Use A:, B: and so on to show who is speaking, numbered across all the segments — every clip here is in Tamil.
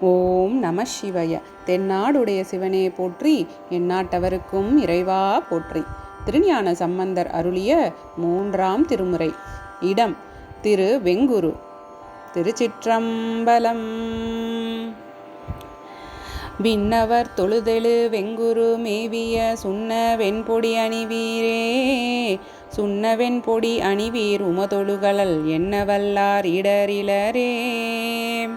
A: ஓம் நம சிவய. தென்னாடுடைய சிவனே போற்றி எந்நாட்டவருக்கும் இறைவா போற்றி. திருஞான சம்பந்தர் அருளிய மூன்றாம் திருமுறை. இடம் திரு வெங்குரு திருச்சிற்றம்பலம். விண்ணவர் தொழுதெழு வெங்குரு மேவிய சுண்ண வெண்பொடி அணிவீரே. சுண்ண வெண்பொடி அணிவீர் உமதொழுகளல் என்ன வல்லார் இடரிலரே.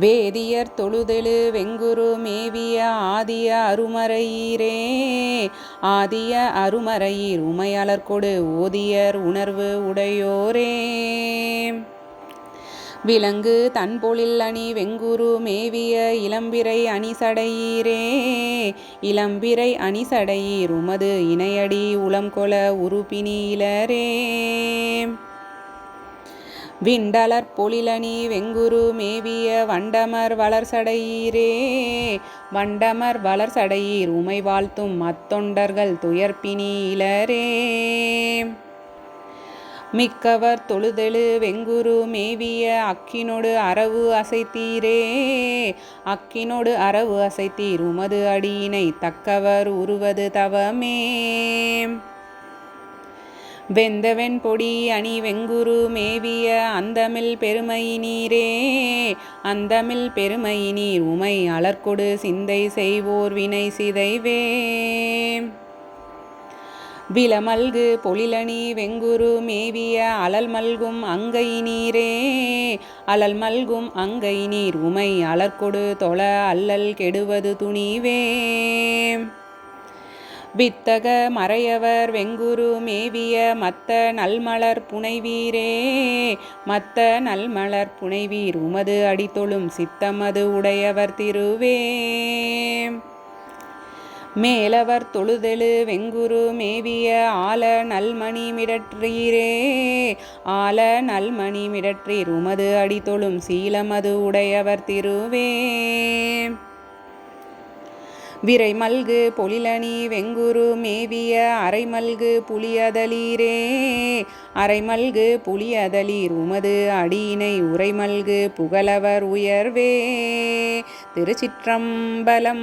A: வேதியர் தொழுதெழு வெங்குரு மேவிய ஆதிய அருமறையீரே. ஆதிய அருமறையீர் உமையாளர் கொடு ஓதியர் உணர்வு உடையோரே. விலங்கு தன்பொழில் அணி வெங்குரு மேவிய இளம்பிரை அணிசடையீரே. இளம்பிரை அணிசடையீர் உமது இணையடி உளம் கொல உறுப்பினீலரே விண்டலர் பொழிலணி வெங்குரு மேவிய வண்டமர் வளர்சடையீரே. வண்டமர் வளர்சடையீர் உமை வாழ்த்தும் அத்தொண்டர்கள் துயர்ப்பினீலரே மிக்கவர் தொழுதெழு வெங்குரு மேவிய அக்கினொடு அரவு அசைத்தீரே. அக்கினொடு அரவு அசைத்தீர் உமது அடியினை தக்கவர் உருவது தவமே. வெந்தவெண் பொடி அணி வெங்குரு மேவிய அந்தமில் பெருமையினீரே அந்தமில் பெருமையினீர் உமை அலர்கொடு சிந்தை செய்வோர் வினை சிதைவே. விலமல்கு பொழிலணி வெங்குரு மேவிய அலல் மல்கும் அங்கை நீரே. அலல் மல்கும் அங்கை நீர் உமை அலர்கொடு தொள அல்லல் கெடுவது துணிவே. வித்தக மறையவர் வெங்குரு மேவிய மத்த நல்மலர் புனைவீரே. மத்த நல்மலர் புனைவீர் உமது அடித்தொழும் சித்தமது உடையவர் திருவே. மேலவர் தொழுதெழு வெங்குரு மேவிய ஆல நல்மணி மிடற்றீரே. ஆல நல்மணி மிடற்றீர் உமது அடித்தொழும் சீலமது உடையவர் திருவே. விரை மல்கு பொழிலணி வெங்குரு மேவிய அரைமல்கு புலியதலீரே அரைமல்கு புலியதலீர் உமது அடியினை உரைமல்கு புகழவர் உயர்வே. திருச்சிற்றம்பலம்.